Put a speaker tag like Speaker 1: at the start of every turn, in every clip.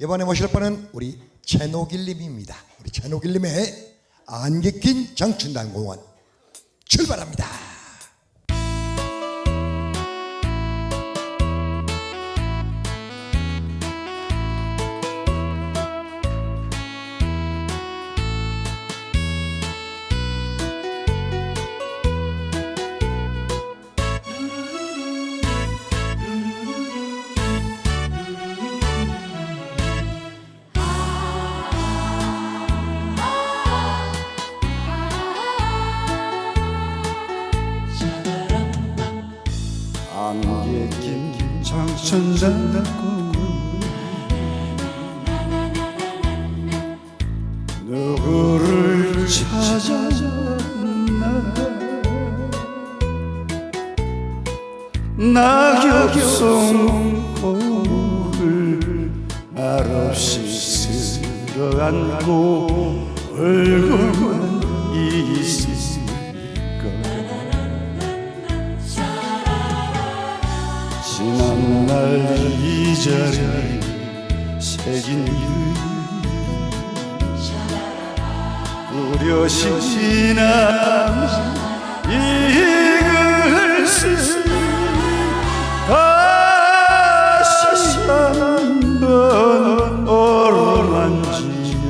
Speaker 1: 이번에 모실 분은 우리 최노길님입니다. 우리 최노길님의 안개 낀 정춘단 공원 출발합니다.
Speaker 2: 안개 낀 장천단고 누구를 찾아나 낙엽송 고을 말없이 쓸어 안고 울고만 날이 자리에 새긴 우려신 지난 이글스 다시 한번 어루만지며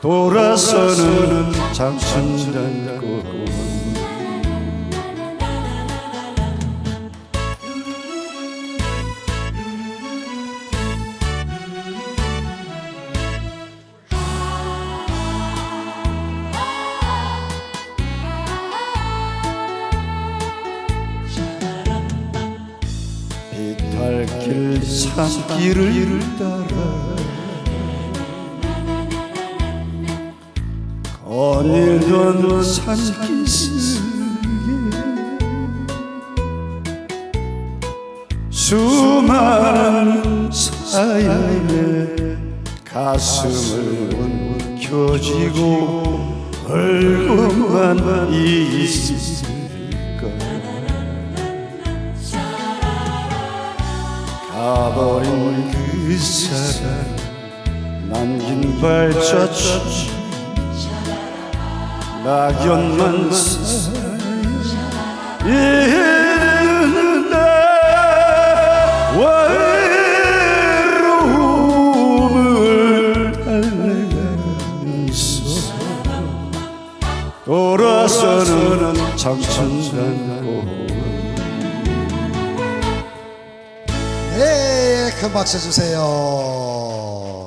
Speaker 2: 돌아서는 장천단고 비탈길 산길을 따라 거닐던 산기슭에 수많은 사연에 가슴을 움켜쥐고 울고만 있을까 가버린 그 사람. 남긴 발자취 낙연만 나 외로움을 달래가면서 돌아서는 장천 단고
Speaker 1: 네, 큰 박수 주세요.